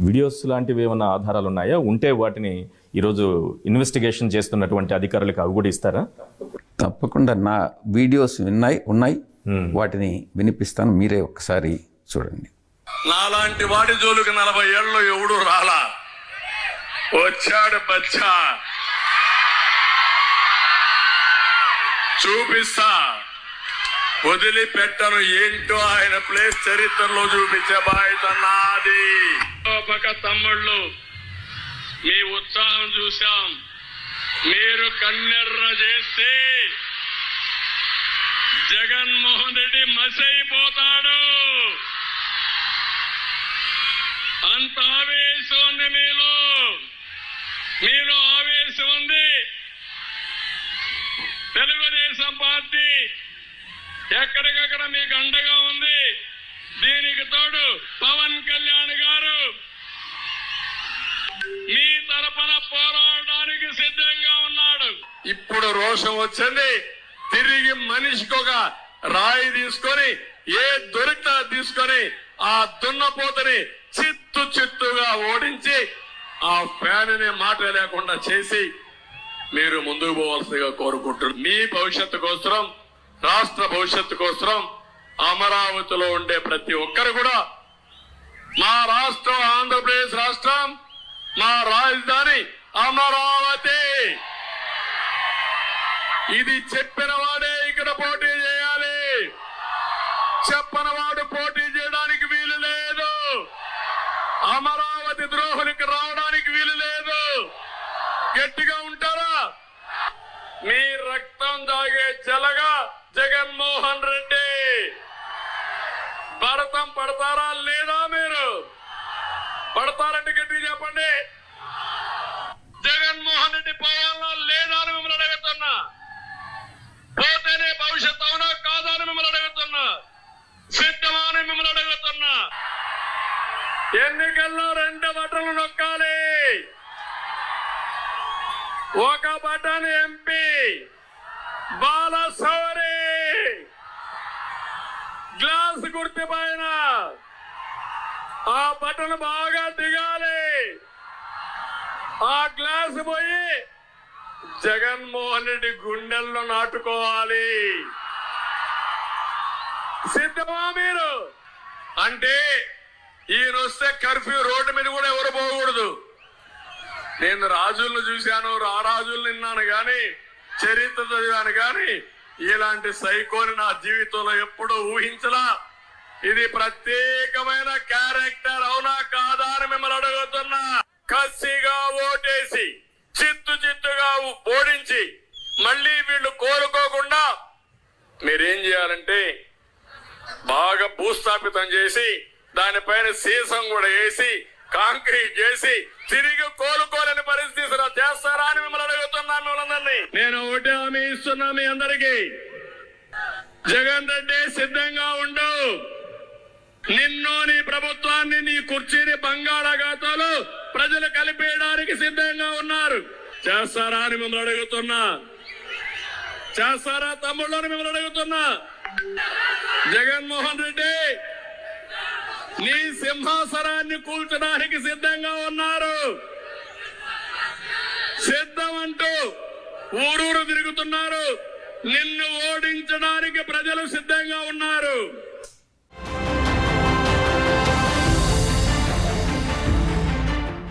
Videos లాంటివి ఏమైనా ఆధారాలు ఉన్నాయా? ఉంటే వాటిని ఈరోజు ఇన్వెస్టిగేషన్ చేస్తున్నటువంటి అధికారులకు అవి కూడా ఇస్తారా? తప్పకుండా. నా వీడియోస్ ఉన్నాయి. ఉన్నాయి వాటిని వినిపిస్తాను. మీరే ఒకసారి చూడండి. నాలాంటి వాడి జోలికి నలభై ఏళ్ళు ఎవడు రాలా? వచ్చాడు బచ్చా. చూపిస్తా. వదిలిపెట్టను. ఏంటో ఆయన ప్లేస్ చరిత్రలో చూపించే బాధ్యత నాది. ఓ పక్క తమ్ముళ్ళు మీ ఉత్సాహం చూశాం. మీరు కన్నెర్ర చేస్తే జగన్మోహన్ రెడ్డి మసైపోతాడు. అంత ఆవేశం మీలో. ఇప్పుడు రోషం వచ్చింది. తిరిగి మనిషికి ఒక రాయి తీసుకొని ఏ దొరికితే అది తీసుకొని ఆ దున్నపోతని చిత్తు చిత్తుగా ఓడించి ఆ ఫ్యాన్ని మాట లేకుండా చేసి మీరు ముందుకు పోవాల్సిందిగా కోరుకుంటున్నారు మీ భవిష్యత్తు కోసం రాష్ట్ర భవిష్యత్తు కోసం అమరావతిలో ఉండే ప్రతి ఒక్కరు కూడా మా రాష్ట్రం ఆంధ్రప్రదేశ్ రాష్ట్రం మా రాజధాని అమరావతి! ఇది చెప్పిన వాడే ఇక్కడ పోటీ చేయాలి. చెప్పనవాడు పోటీ చేయడానికి వీలు లేదు. అమరావతి ద్రోహులకి రావడానికి వీలు లేదు. గట్టిగా ఉంటారా? మీ రక్తం దాగే జలగా జగన్మోహన్ రెడ్డి. భరతం పడతారా లేదా మీరు? పడతారంటే గట్టిగా చెప్పండి. జగన్మోహన్ రెడ్డి పోవాలా లేదా పోతేనే భవిష్యత్ అవునా? కాదా అని మిమ్మల్ని అడుగుతున్నా. సిద్ధమా అని మిమ్మల్ని అడుగుతున్నా. ఎన్నికల్లో రెండు బటన్లు నొక్కాలి. ఒక బటన్ ఎంపీ బాలశౌరి గ్లాస్ గుర్తు పైన. ఆ బటన్ బాగా దిగాలి. ఆ గ్లాస్ పోయి జగన్మోహన్ రెడ్డి గుండెల్లో నాటుకోవాలి. సిద్ధమా మీరు? అంటే ఈయన వస్తే కర్ఫ్యూ రోడ్డు మీద కూడా ఎవరు పోకూడదు. నేను రాజులను చూశాను రారాజులు విన్నాను కానీ చరిత్ర చదివాను కానీ ఇలాంటి సైకోని నా జీవితంలో ఎప్పుడూ ఊహించలా. ఇది ప్రత్యేకమైన క్యారెక్టర్ అవునా కాదా అని మిమ్మల్ని అడుగుతున్నా. కసిగా ఓటేసి. ఓడించి మళ్ళీ వీళ్ళు కోరుకోకుండా మీరేం చేయాలంటే బాగా భూస్థాపితం చేసి దానిపైన సీసం కూడా వేసి కాంక్రీట్ చేసి తిరిగి కోలుకోలేని పరిస్థితి చేస్తారా అని మిమ్మల్ని అడుగుతున్నా మిమ్మల్ని నేను ఒకటే హామీ ఇస్తున్నా మీ అందరికి. జగన్ రెడ్డి సిద్ధంగా ఉండు. నిన్ను నీ ప్రభుత్వాన్ని నీ కుర్చీని బంగాళాఖాతాలు ప్రజలు కలిపేయడానికి సిద్ధంగా ఉన్నారు. చేస్తారా అని మిమ్మల్ని అడుగుతున్నా. చేస్తారా తమ్ముళ్ళు అని మిమ్మల్ని అడుగుతున్నా. జగన్మోహన్ రెడ్డి నీ సింహాసనాన్ని కూల్చడానికి సిద్ధంగా ఉన్నారు. సిద్ధం అంటూ ఊరూరు తిరుగుతున్నారు. నిన్ను ఓడించడానికి ప్రజలు సిద్ధంగా ఉన్నారు.